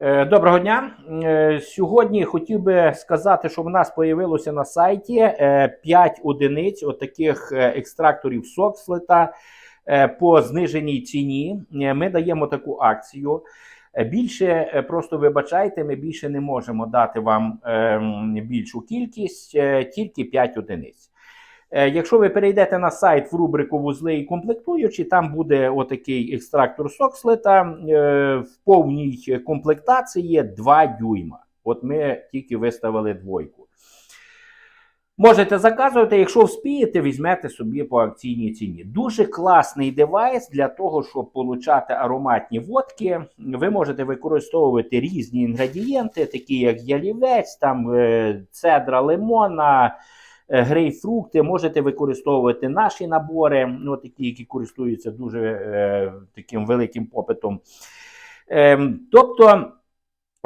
Е, Доброго дня. Е, Сьогодні хотів би сказати, що в нас появилося на сайті 5 одиниць отаких е, екстракторів сокслета е, по зниженій ціні. Е, Ми даємо таку акцію. Е, Більше е, просто вибачайте, ми більше не можемо дати вам ем, більшу кількість, е, тільки 5 одиниць. Е, Якщо ви перейдете на сайт в рубрику вузли і комплектуючі, там буде отакий екстрактор сокслета е, в повній комплектації 2 дюйма. От ми тільки виставили двойку. Можете заказувати, якщо вспієте, візьмете собі по акційній ціні. Дуже класний девайс для того, щоб получати ароматні водки. Ви можете використовувати різні інгредієнти, такі як ялівець, там е, цедра лимона грейпфрукти, можете використовувати наші набори, ну, такі, які користуються дуже е, таким великим попитом. Ем, тобто,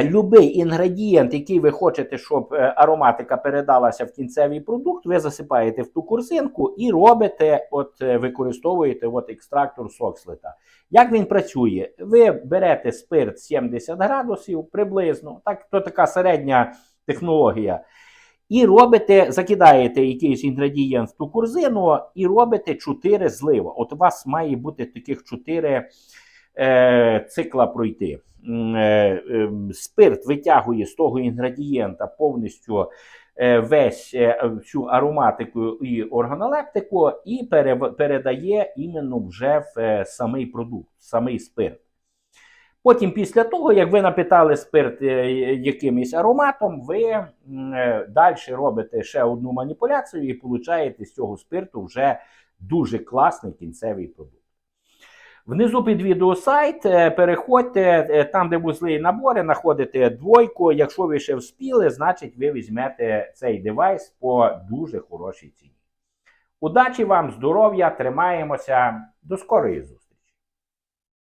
Любий інгредієнт, який ви хочете, щоб е, ароматика передалася в кінцевий продукт, ви засипаєте в ту корзинку і робите, от е, використовуєте от екстрактор сокслета. Як він працює? Ви берете спирт 70 градусів приблизно, так, то така середня технологія. І робите, закидаєте якийсь інгредієнт в ту корзину і робите 4 злива. От у вас має бути таких 4 е, цикла пройти. Е, е, Спирт витягує з того інгредієнта повністю е, весь е, всю ароматику і органолептику, і пере, передає іменно вже в е, самий продукт, самий спирт. Потім, після того, як ви напитали спирт е, якимось ароматом, ви далі робите ще одну маніпуляцію і получаєте з цього спирту вже дуже класний кінцевий продукт. Внизу під відео сайт, е, переходьте, е, там, де вузли і набори, знаходите двойку. Якщо ви ще вспіли, значить ви візьмете цей девайс по дуже хорошій ціні. Удачі вам, здоров'я, тримаємося. До скорої зустрічі!